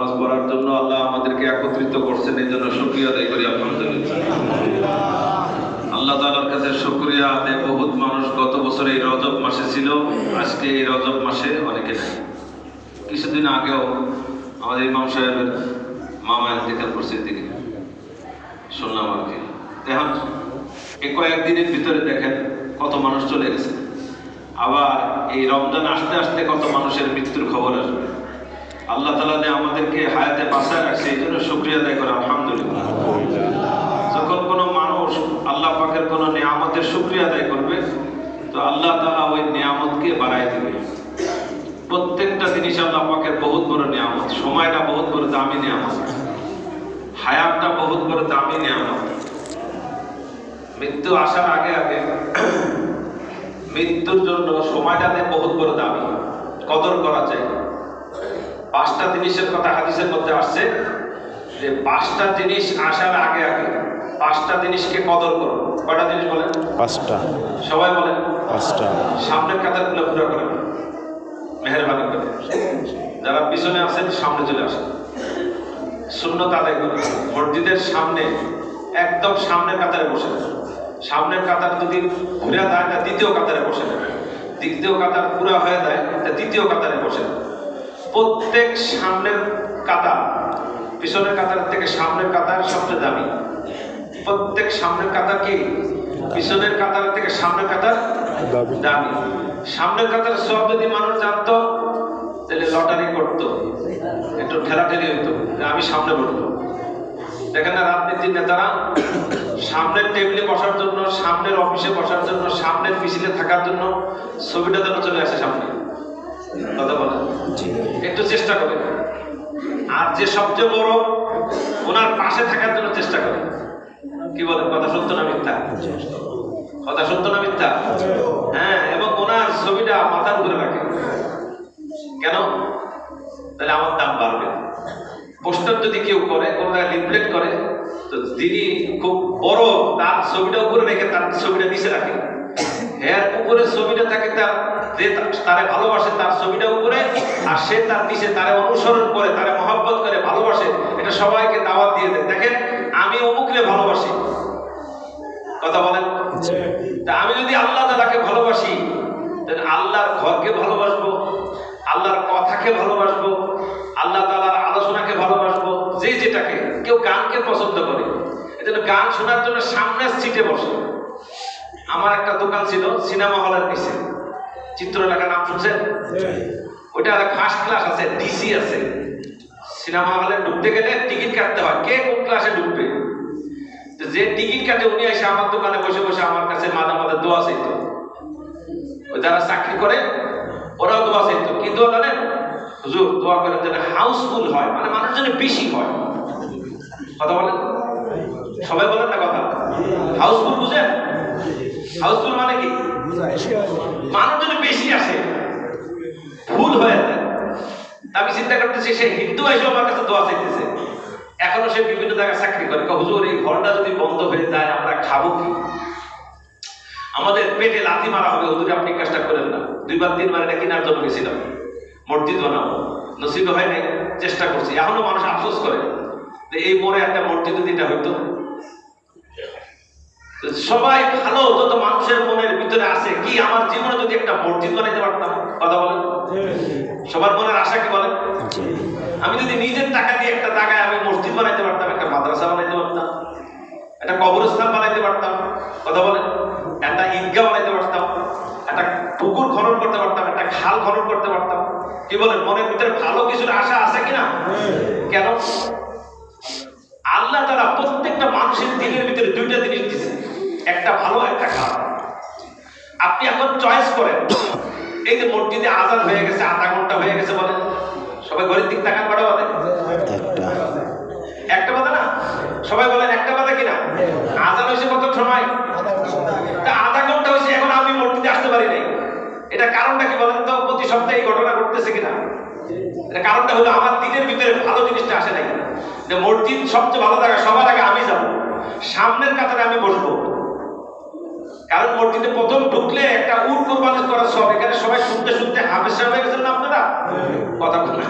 নামাজ পড়ার জন্য আল্লাহ আমাদেরকে একত্রিত করছেন, এই জন্য শুক্রিয়া আদায় করি, আলহামদুলিল্লাহ। আল্লাহ তালার কাছে শুক্রিয়া আদায়, বহুত মানুষ গত বছর এই রজব মাসে ছিল, আজকে এই রজব মাসে অনেকে নেই। কিছুদিন আগেও আমাদের ইমাম সাহেবের মামা ইন্তেকাল করছে দিকে শুনলাম আর কি। এখন এই কয়েকদিনের ভিতরে দেখেন কত মানুষ চলে গেছে। আবার এই রমজান আসতে আসতে কত মানুষের মৃত্যুর খবর আসবে। আল্লাহ তালা আমাদেরকে হায়াতে বাঁচায় রাখছে, এই জন্য শুক্রিয়া আদায় করে, আলহামদুলিল্লাহ। যখন কোনো মানুষ আল্লাহ পাকের কোনো নিয়ামতের শুক্রিয়া আদায় করবে, তো আল্লাহ তালা ওই নিয়ামতকে বাড়াই দেবে। প্রত্যেকটা জিনিস আল্লাহ পাকের বহুত বড় নিয়ামত। সময়টা বহুত বড় দামি নিয়ামত। হায়াতটা বহুত বড় দামি নিয়ামত। মৃত্যু আসার আগে আগে মৃত্যুর জন্য সময়টাতে বহুত বড় দামি। কদর করা যায় পাঁচটা জিনিসের কথা হাদিসের মধ্যে আসছে যে পাঁচটা জিনিস আসার আগে আগে পাঁচটা জিনিসকে কদর করো। কয়টা জিনিস বলেন? পাঁচটা। সবাই বলেন। পাঁচটা। সামনের কাতারগুলো পুরো করেন মেহরবানি করে যারা পিছনে আছেন সামনে চলে আসেন। শূন্য আদায় করেন। মসজিদের সামনে একদম সামনের কাতারে বসে সামনের কাতার যদি ঘুরে দেয় তা দ্বিতীয় কাতারে বসে দ্বিতীয় কাতার পুরা হয়ে যায় তা তৃতীয় কাতারে বসে প্রত্যেক সামনের কাতার পিছনের কাতার থেকে সামনের কাতার সবচেয়ে দামি। প্রত্যেক সামনের কাতার কি? পিছনের কাতার থেকে সামনের কাতার দামি। সামনের কাতার সব যদি মানুষ জানতো তাহলে লটারি করতো একটু ঠেলাঠেলি হইতো আমি সামনে বসবো দেখেন না রাজনীতির নেতারা সামনের টেবিলে বসার জন্য সামনের অফিসে বসার জন্য সামনের মিছিলে থাকার জন্য ছবিটা যেন চলে আসে সামনে। কথা একটু চেষ্টা করে আর যে সবচেয়ে বড়, ওনার পাশে থাকার জন্য চেষ্টা করে কি বলেন, কথা সত্য না মিথ্যা? কথা সত্য না মিথ্যা? হ্যাঁ এবং ওনার ছবিটা মাথার উপরে রাখে। কেন? তাহলে আমার দাম বাড়বে। পোস্টার যদি কেউ করে কোনো জায়গায় লিফলেট করে, তো তিনি খুব বড়, তার ছবিটা উপরে রেখে তার ছবিটা নিচে রাখে। এর উপরে ছবিটা থাকে তার যে তারে ভালোবাসে তার ছবিটা উপরে আর সে তার নিচে তারে অনুসরণ করে তারে মহব্বত করে ভালোবাসে এটা সবাইকে দাওয়াত দিয়ে দেয়। দেখেন আমি অমুকরে ভালোবাসি। কথা বলেন? তা আমি যদি আল্লাহ তালাকে ভালোবাসি তাহলে আল্লাহর ঘরকে ভালোবাসবো আল্লাহর কথাকে ভালোবাসবো আল্লাহ তালার আলোচনাকে ভালোবাসবো যে যেটাকে। কেউ গানকে পছন্দ করে এজন্য গান শোনার জন্য সামনের সিটে বসে। আমার একটা দোকান ছিল সিনেমা হলের নিচে। চিত্রলেখার নাম শুনছেন? ওইটা ফার্স্ট ক্লাস আছে ডিসি আছে। সিনেমা হলে ঢুকতে গেলে টিকিট কাটতে হয়। কে কোন ক্লাসে ঢুকবে? তো যে টিকিট কাটে উনি এসে আমার দোকানে বসে বসে আমার কাছে মাঝে মাঝে দোয়া চাইতো। ওই যারা চাকরি করে ওরাও দোয়া চাইতো। কি দোয়া জানেন? হুজুর দোয়া করেন যেন হাউসফুল হয় মানে মানুষ যেন বেশি হয়। কথা বলেন? সবাই বলেন না কথা? হাউসফুল বুঝেন? হাউসফুল মানে কি? মানুষ যেন বেশি আসে ফুল হয়ে যায়। আমি চিন্তা করতেছি, সে হিন্দু এসে আমার কাছে দোয়া চাইতেছে। এখনও সে বিভিন্ন জায়গায় চাকরি করে। হুজুর, এই ঘরটা যদি বন্ধ হয়ে যায়, আমরা খাব কি? আমাদের পেটে লাথি মারা হবে, হুজুর, আপনি কাজটা করেন না। দুইবার, তিনবার এটা কেনার জন্য গেছিলাম। মসজিদ বানাবো। নসিব হয় নাই, চেষ্টা করছি। এখনও মানুষ আফসোস করে এই মোড়ে একটা মসজিদ যদি এটা হইতো। সবাই ভালো যত মানুষের মনের ভিতরে আছে। কি আমার জীবনে যদি একটা মসজিদ বানাইতে পারতাম? কথা বলেন। সবার মনের আশা কি বলেন? আমি যদি নিজের টাকা দিয়ে একটা জায়গায় আমি মসজিদ বানাইতে পারতাম একটা মাদ্রাসা বানাইতে পারতাম একটা কবরস্থান বানাইতে পারতাম কথা বলেন একটা ঈদগাহ বানাইতে পারতাম একটা পুকুর খনন করতে পারতাম একটা খাল খনন করতে পারতাম কি বলেন মনের ভিতরে ভালো কিছুর আশা আছে কিনা? কেন? আল্লাহ তারা প্রত্যেকটা মানুষের দিনের ভিতরে দুইটা জিনিস দিচ্ছে একটা ভালো একটা খারাপ আপনি এখন চয়েস করেন। এই যে মসজিদে আজান হয়ে গেছে আধা ঘণ্টা হয়ে গেছে বলেন সবাই ঘরের দিক তাকান কটা বাদে একটা। একটা বাদে না? সবাই বলেন একটা বাদে কিনা? আজান হয়েছে কত সময়? তা আধা ঘণ্টা হয়েছে এখন আমি মসজিদে আসতে পারি নাই। এটা কারণটা কি বলেন তো? প্রতি সপ্তাহে এই ঘটনা ঘটতেছে কিনা? কারণটা হলো আমার দিনের ভিতরে ভালো জিনিসটা আসে নাই। যে মসজিদ সবচেয়ে ভালো জায়গা সবার আগে আমি যাব সামনের কাতারে আমি বসবো কারণ মসজিদে প্রথম ঢুকলে একটা উট কোরবানি করার সব, এখানে সবাই শুনতে শুনতে হাফেজ হয়ে গেছেন আপনারা? কথা বলেন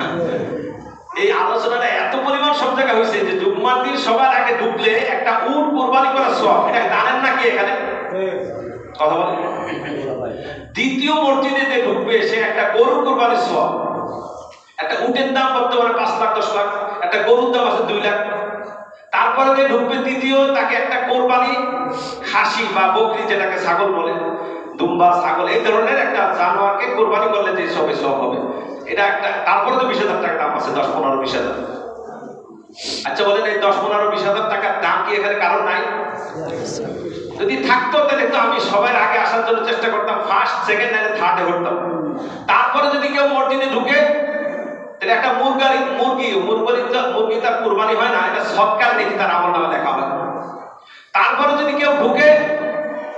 এই আলোচনাটা এত পরিমাণ সব জায়গায় হয়েছে যে জুম্মার দিন সবার আগে ঢুকলে একটা উট কোরবানি করার সব। এটা জানেন নাকি এখানে? কথা বলেন। দ্বিতীয় মসজিদে যে ঢুকবে, সে একটা গরু কোরবানির সব। একটা উটের দাম বর্তমানে পাঁচ লাখ, দশ লাখ। একটা গরুর দাম আছে দুই লাখ। তারপরে যে ঢুকবে তৃতীয়, তাকে একটা কোরবানি খাসি বা বকরি যেটাকে ছাগল বলে, দুম্বা ছাগল, এই ধরনের একটা জানোয়ারকে কোরবানি করলে যে সবে সব হবে। এটা একটা, তারপরে তো বিশ হাজার টাকা দাম আছে, দশ, পনেরো, বিশ হাজার। আচ্ছা বলেন এই দশ, পনেরো, বিশ হাজার টাকার দাম কি এখানে কারণ নাই? যদি থাকতো, তাহলে তো আমি সবার আগে আসার জন্য চেষ্টা করতাম ফার্স্ট সেকেন্ড নাইলে থার্ডে করতাম তারপরে যদি কেউ মসজিদে ঢুকে, তাহলে একটা মুরগারি, মুরগি মুরগি মুরগি তার কোরবানি হয় না সৎকার দেখি তার আমল নামা দেখা হয় তারপরে যদি কেউ ঢুকে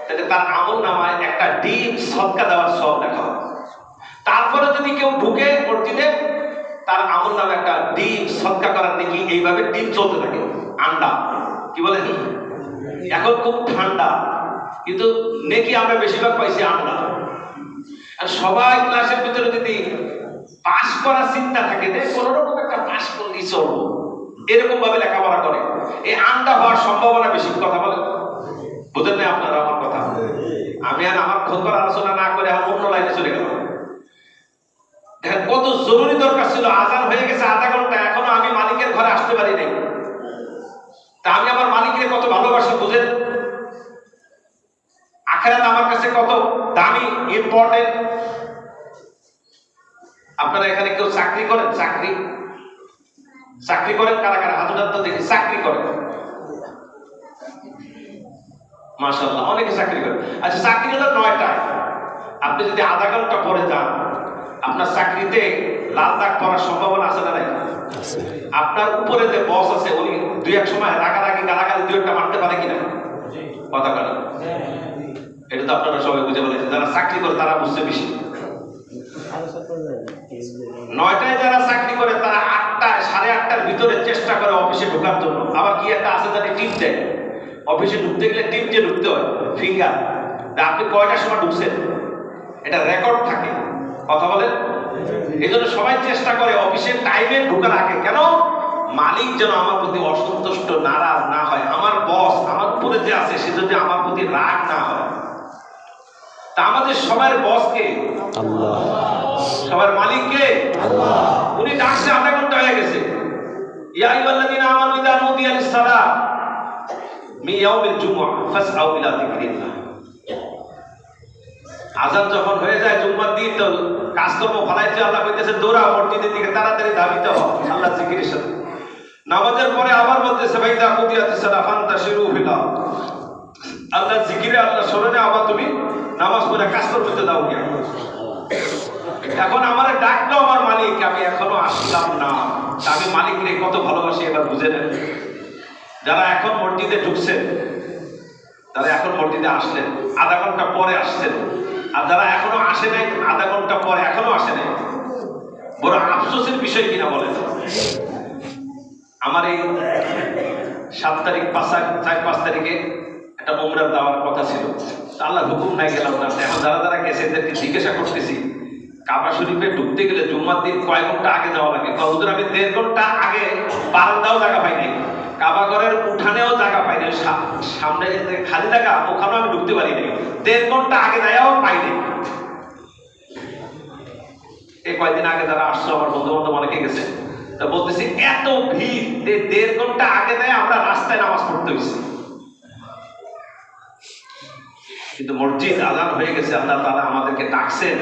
তাহলে তার আমল নামায় একটা ডিম সৎকা দেওয়ার সব দেখা হয় তারপরে যদি কেউ ঢুকে মসজিদে তার আমল নামে একটা ডিম সৎকা করার দেখি এইভাবে ডিম চলতে থাকে, আন্ডা। কি বলে? এখন খুব ঠান্ডা, কিন্তু নেকি আমরা বেশিরভাগ পাইছি আন্ডা। আর সবাই ক্লাসের ভিতরে যদি পাস করার চিন্তা থাকে, যে কোন রকম একটা পাস করলেই চলবো। এরকম ভাবে লেখাপড়া করে। এই আন্ডা হওয়ার সম্ভাবনা বেশি, কথা বলে বুঝেন না আপনারা আমার কথা? আমি আর আমার খোঁজ আলোচনা না করে আমার অন্য লাইনে চলে গেলাম। দেখেন, কত জরুরি দরকার ছিল, আজান হয়ে গেছে আধা ঘণ্টা, এখনও আমি মালিকের ঘরে আসতে পারি নাই। তা আমি আমার মালিকের কত ভালোবাসি, বুঝেন? আখেরাত আমার কাছে কত দামি ইম্পর্টেন্ট আপনারা এখানে কেউ চাকরি করেন? চাকরি? চাকরি করেন কারা কারা? হাত উঠান তো দেখি চাকরি করেন। মাশাআল্লাহ অনেকে চাকরি করেন। আচ্ছা চাকরি হলো নয়টায় আপনি যদি আধা ঘণ্টা পরে যান আপনার চাকরিতে লাল দাগ পড়ার সম্ভাবনা আছে না নাই? আপনার উপরে যে বস আছে উনি দুই এক সময় রাগারাগি গালাগালি দুই একটা মারতে পারে কিনা? কথা বলেন এটা তো আপনারা সবাই বুঝে বলেছেন যারা চাকরি করে তারা বুঝতে বেশি। নয়টায় যারা চাকরি করে তারা আটটায় সাড়ে আটটার ভিতরে চেষ্টা করে অফিসে ঢোকার জন্য। আবার কি একটা আছে যাতে টিপ দেয় অফিসে ঢুকতে গেলে টিপ দিয়ে ঢুকতে হয় ফিঙ্গার আপনি কয়টার সময় ঢুকছেন এটা রেকর্ড থাকে। কথা বলেন? এই জন্য সবাই চেষ্টা করে অফিসের টাইমে ঢোকার আগে। কেন? মালিক যেন আমার প্রতি অসন্তুষ্ট নারাজ না হয়। আমার বস আমার উপরে যে আছে সে যদি আমার প্রতি রাগ না হয়। তা আমাদের সবার বসকে সবার মালিককে? উনি ডাকছে আধা ঘণ্টা হয়ে গেছে। ইয়া আইয়ুহাল্লাযীনা আমানু ইযা নুদিয়া আজান যখন হয়ে যায় জুম্মার দিন, তো কাজকর্ম ফলাইতে আল্লাহ কইতেছে দৌড়া দিকে তাড়াতাড়ি ধাবিত হও। আল্লাহ জিকিরের সাথে। নামাজের পরে আবার বলতেছে ভাইদা কুদিয়াতিস সালাহ ফান্তাশিরু ফিল আরদ। আল্লাহ জিকিরে আল্লাহ স্মরণে আবার তুমি নামাজ পড়ে কাজ করতে দাও গিয়া। এখন আমার ডাকলো আমার মালিক, আমি এখনও আসলাম না। আমি মালিককে কত ভালোবাসি এবার বুঝে নেন। যারা এখন মসজিদে ঢুকছেন তারা এখন মসজিদে আসলেন, আধা ঘণ্টা পরে আসছেন, আর যারা এখনও আসে নাই, আধা ঘণ্টা পরে এখনও আসে নাই, বড় আফসোসের বিষয় কিনা বলেন? আমার এই সাত তারিখ, পাঁচ চার, পাঁচ তারিখে একটা উমরা দেওয়ার কথা ছিল। আল্লাহ হুকুম নাই গেলাম না। এখন যারা যারা গেছে, এদেরকে জিজ্ঞাসা করতেছি কাবা শরীফে ঢুকতে গেলে জুম্মার দিন কয় ঘণ্টা আগে যাওয়া লাগে। কতদিন আমি দেড় ঘণ্টা আগে বারান্দাও জায়গা পাইনি। কাবা ঘরের উঠানেও জায়গা পাইনি। সামনে খালি জায়গা, ওখানেও আমি ঢুকতে পারিনি। দেড় ঘণ্টা আগে যাইয়াও পাইনি। এই কয়েকদিন আগে যারা আসছো, আমার বন্ধু বান্ধব অনেকে গেছে। তা বলতেছি, এত ভিড়, যে দেড় ঘণ্টা আগে দেয় আমরা রাস্তায় নামাজ পড়তে হয়েছি কিন্তু মসজিদ আজান হয়ে গেছে, আল্লাহ তারা আমাদেরকে ডাকছেন।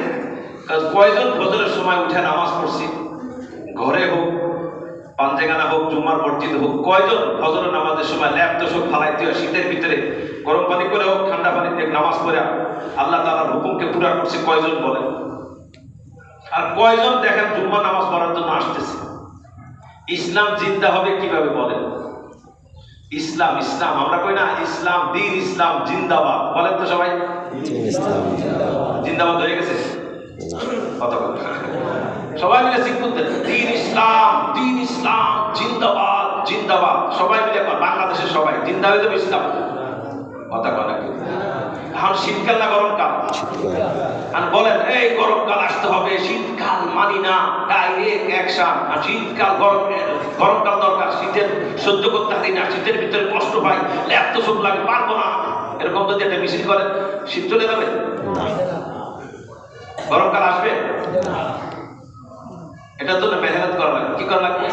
কয়জন ফজরের সময় উঠে নামাজ পড়ছি? ঘরে হোক পাঞ্জেগানা হোক জুম্মার মসজিদ হোক কয়জন ফজরের নামাজের সময় ল্যাপ দোষক ফালাইতে হয় শীতের ভিতরে গরম পানি করে হোক ঠান্ডা পানি দিয়ে নামাজ পড়ে আল্লাহ তালার হুকুমকে পুরা করছে কয়জন বলে আর কয়জন দেখেন জুম্মা নামাজ পড়ার জন্য আসতেছে? ইসলাম জিন্দা হবে কীভাবে বলেন? ইসলাম ইসলাম আমরা কই না ইসলাম দিন ইসলাম জিন্দাবাদ। বলেন তো সবাই। জিন্দাবাদ। হয়ে সবাই মিলে শিখুন দিন। ইসলাম দিন ইসলাম, জিন্দাবাদ জিন্দাবাদ। সবাই মিলে বাংলাদেশের সবাই জিন্দা যাবে ইসলাম। কথা বলে এখন শীতকাল না গরমকাল? আর বলেন, এই গরমকাল আসতে হবে, শীতকাল মানি না, ডাইরেক্ট অ্যাকশন। আর শীতকাল গরম গরমকাল দরকার, শীতের সহ্য করতে পারি না, শীতের ভিতরে কষ্ট পাই এত সুখ লাগে, পারব না। এরকম যদি একটা মিছিল করে, শীত চলে যাবে? গরমকাল আসবে? এটার জন্য মেহনত করা লাগবে কি করা লাগবে